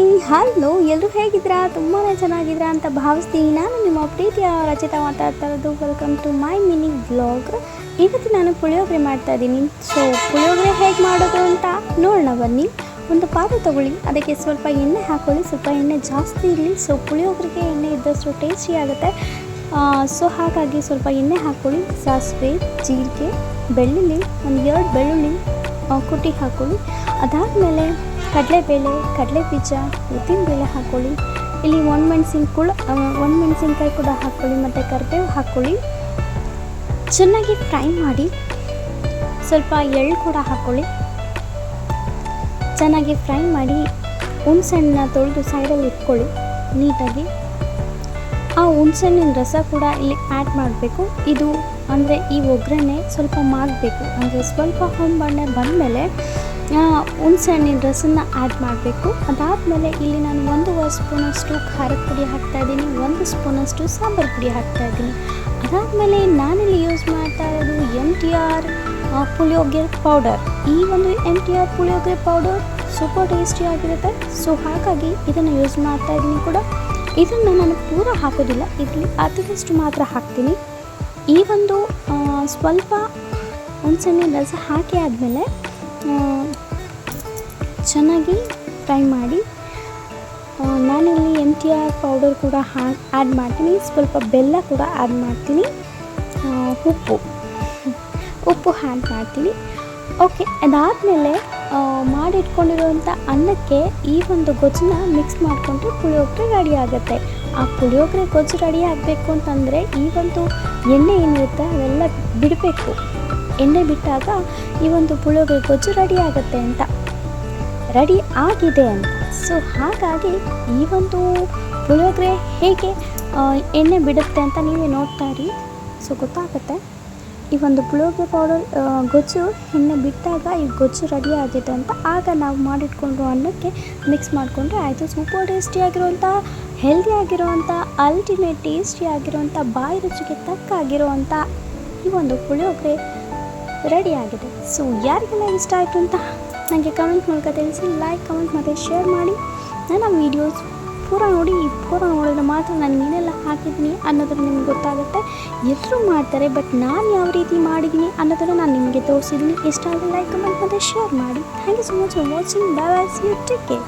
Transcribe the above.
Hi hello ಎಲ್ಲರೂ ಹೇಗಿದ್ದೀರಾ? ತುಂಬಾ ಚೆನ್ನಾಗಿದ್ದೀರಾ ಅಂತ ಭಾವಿಸ್ತೀನಿ. ನಾನು ನಿಮ್ಮ ಪ್ರೀತಿಯ ರಚಿತ ಮಾತಾಡ್ತಾ ಇರೋದು welcome to my mini blog ಇವತ್ತು ನಾನು ಪುಳಿಯೋಗರೆ ಮಾಡ್ತಾ ಇದ್ದೀನಿ. ಸೊ ಪುಳಿಯೋಗರೆ ಹೇಗೆ ಮಾಡೋದು ಅಂತ ನೋಡೋಣ, ಬನ್ನಿ. ಒಂದು ಪಾತ್ರೆ ತಗೊಳ್ಳಿ. ಅದಕ್ಕೆ ಸ್ವಲ್ಪ ಎಣ್ಣೆ ಹಾಕೊಳ್ಳಿ. ಸ್ವಲ್ಪ ಎಣ್ಣೆ ಜಾಸ್ತಿ ಇರಲಿ. ಸೊ ಪುಳಿಯೋಗರೆಗೆ ಎಣ್ಣೆ ಇದ್ದಷ್ಟು ಟೇಸ್ಟಿ ಆಗುತ್ತೆ. ಸೊ ಹಾಗಾಗಿ ಸ್ವಲ್ಪ ಎಣ್ಣೆ ಹಾಕ್ಕೊಳ್ಳಿ ಸಾಸಿವೆ, ಜೀರಿಗೆ, ಬೆಳ್ಳುಳ್ಳಿ, ಒಂದು ಎರಡು ಬೆಳ್ಳುಳ್ಳಿ ಕುಟ್ಟಿ ಹಾಕ್ಕೊಳ್ಳಿ ಅದಾದಮೇಲೆ ಕಡಲೆಬೇಳೆ ಕಡಲೆ ಬೀಜ ಉದ್ದಿನಬೇಳೆ ಹಾಕ್ಕೊಳ್ಳಿ. ಇಲ್ಲಿ ಒಣ ಮೆಣಸಿನ ಕೂಡ ಒಣ ಮೆಣಸಿನ್ಕಾಯಿ ಕೂಡ ಹಾಕ್ಕೊಳ್ಳಿ, ಮತ್ತು ಕರಿಬೇವು ಹಾಕ್ಕೊಳ್ಳಿ. ಚೆನ್ನಾಗಿ ಫ್ರೈ ಮಾಡಿ ಸ್ವಲ್ಪ ಎಳ್ಳು ಕೂಡ ಹಾಕ್ಕೊಳ್ಳಿ. ಚೆನ್ನಾಗಿ ಫ್ರೈ ಮಾಡಿ ಹುಣ್ಸಣ್ಣ ತೊಳೆದು ಸೈಡಲ್ಲಿ ಇಟ್ಕೊಳ್ಳಿ ನೀಟಾಗಿ. ಆ ಹುಣ್ಸಣ್ಣಿನ ರಸ ಕೂಡ ಇಲ್ಲಿ ಆ್ಯಡ್ ಮಾಡಬೇಕು. ಇದು ಅಂದರೆ ಈ ಒಗ್ಗರಣೆ ಸ್ವಲ್ಪ ಮಾಗಬೇಕು. ಅಂದರೆ ಸ್ವಲ್ಪ ಹೊಂಬಣ್ಣೆ ಬಂದಮೇಲೆ ಹುಣ್ಸೆಹಣ್ಣಿನ ರಸನ ಆ್ಯಡ್ ಮಾಡಬೇಕು. ಅದಾದಮೇಲೆ ಇಲ್ಲಿ ನಾನು ಒಂದು ಸ್ಪೂನಷ್ಟು ಖಾರದ ಪುಡಿ ಹಾಕ್ತಾಯಿದ್ದೀನಿ ಒಂದು ಸ್ಪೂನಷ್ಟು ಸಾಂಬಾರು ಪುಡಿ ಹಾಕ್ತಾಯಿದ್ದೀನಿ ಅದಾದಮೇಲೆ ನಾನಿಲ್ಲಿ ಯೂಸ್ ಮಾಡ್ತಾ ಇರೋದು M T R puliyogare powder ಈ ಒಂದು M T R puliyogare powder super ಟೇಸ್ಟಿಯಾಗಿರುತ್ತೆ ಸೊ ಹಾಗಾಗಿ ಇದನ್ನು ಯೂಸ್ ಮಾಡ್ತಾ ಇದ್ದೀನಿ ಕೂಡ. ಇದನ್ನು ನಾನು ಪೂರ ಹಾಕೋದಿಲ್ಲ ಇಲ್ಲಿ ಅರ್ಧದಷ್ಟು ಮಾತ್ರ ಹಾಕ್ತೀನಿ. ಈ ಒಂದು ಸ್ವಲ್ಪ ಹುಣ್ಸೆಹಣ್ಣಿನ ರಸ ಹಾಕಿ ಆದಮೇಲೆ ಚೆನ್ನಾಗಿ ಫ್ರೈ ಮಾಡಿ ನಾನು ನಾನಿಲ್ಲಿ ಎಂ ಟಿ ಆರ್ ಪೌಡರ್ ಕೂಡ ಹಾ ಆ್ಯಡ್ ಮಾಡ್ತೀನಿ. ಸ್ವಲ್ಪ ಬೆಲ್ಲ ಕೂಡ ಆ್ಯಡ್ ಮಾಡ್ತೀನಿ. ಉಪ್ಪು ಉಪ್ಪು ಆ್ಯಡ್ ಮಾಡ್ತೀನಿ. ಓಕೆ, ಅದಾದಮೇಲೆ ಮಾಡಿಟ್ಕೊಂಡಿರುವಂಥ ಅನ್ನಕ್ಕೆ ಈ ಒಂದು ಗೊಜ್ಜನ್ನ ಮಿಕ್ಸ್ ಮಾಡಿಕೊಂಡು ಪುಳಿಯೋಗರೆ ರೆಡಿ ಆಗುತ್ತೆ. ಆ ಪುಳಿಯೋಗರೆ ಗೊಜ್ಜು ರೆಡಿ ಆಗಬೇಕು ಅಂತಂದರೆ ಈ ಒಂದು ಎಣ್ಣೆ ಏನಿರುತ್ತೆ ಅವೆಲ್ಲ ಬಿಡಬೇಕು. ಎಣ್ಣೆ ಬಿಟ್ಟಾಗ ಈ ಒಂದು ಪುಳಿಯೋಗರೆ ಗೊಜ್ಜು ರೆಡಿ ಆಗುತ್ತೆ ಅಂತ. ರೆಡಿ ಆಗಿದೆ ಅಂತ. ಸೊ ಹಾಗಾಗಿ ಈ ಒಂದು ಪುಳಿಯೋಗರೆ ಹೇಗೆ ಎಣ್ಣೆ ಬಿಡುತ್ತೆ ಅಂತ ನೀವೇ ನೋಡ್ತಾ ಇರಿ. ಸೊ ಗೊತ್ತಾಗುತ್ತೆ. ಈ ಒಂದು ಪುಳಿಯೋಗರೆ ಪೌಡರ್ ಗೊಜ್ಜು ಎಣ್ಣೆ ಬಿಟ್ಟಾಗ ಈ ಗೊಜ್ಜು ರೆಡಿ ಆಗಿದೆ ಅಂತ. ಆಗ ನಾವು ಮಾಡಿಟ್ಕೊಂಡು ಅನ್ನಕ್ಕೆ ಮಿಕ್ಸ್ ಮಾಡಿಕೊಂಡ್ರೆ ಆಯಿತು. ಸೂಪರ್ ಟೇಸ್ಟಿಯಾಗಿರುವಂಥ ಹೆಲ್ದಿ ಆಗಿರುವಂಥ ಅಲ್ಟಿಮೇಟ್ ಟೇಸ್ಟಿ ಆಗಿರುವಂಥ, ಬಾಯಿ ರುಚಿಗೆ ತಕ್ಕ ಆಗಿರುವಂಥ ಈ ಒಂದು ಪುಳಿಯೋಗರೆ ರೆಡಿ ಆಗಿದೆ. ಸೊ ಯಾರಿಗೆಲ್ಲ ಇಷ್ಟ ಆಯಿತು ಅಂತ ನನಗೆ ಕಮೆಂಟ್ ಮೂಲಕ ತಿಳಿಸಿ ಲೈಕ್ ಕಮೆಂಟ್ ಮತ್ತು ಶೇರ್ ಮಾಡಿ. ನನ್ನ ವೀಡಿಯೋಸ್ ಪೂರ ನೋಡಿ, ಈ ಪೂರ ನೋಡಿದ್ರೆ ಮಾತ್ರ ನಾನು ಏನೆಲ್ಲ ಹಾಕಿದ್ದೀನಿ ಅನ್ನೋದನ್ನು ನಿಮ್ಗೆ ಗೊತ್ತಾಗುತ್ತೆ. ಎಲ್ಲರೂ ಮಾಡ್ತಾರೆ ಬಟ್ ನಾನು ಯಾವ ರೀತಿ ಮಾಡಿದ್ದೀನಿ ಅನ್ನೋದನ್ನು ನಾನು ನಿಮಗೆ ತೋರಿಸಿದ್ದೀನಿ. ಇಷ್ಟ ಆದರೆ ಲೈಕ್ ಕಮೆಂಟ್ ಮತ್ತು ಶೇರ್ ಮಾಡಿ. Thank you so much for watching bye bye see you take care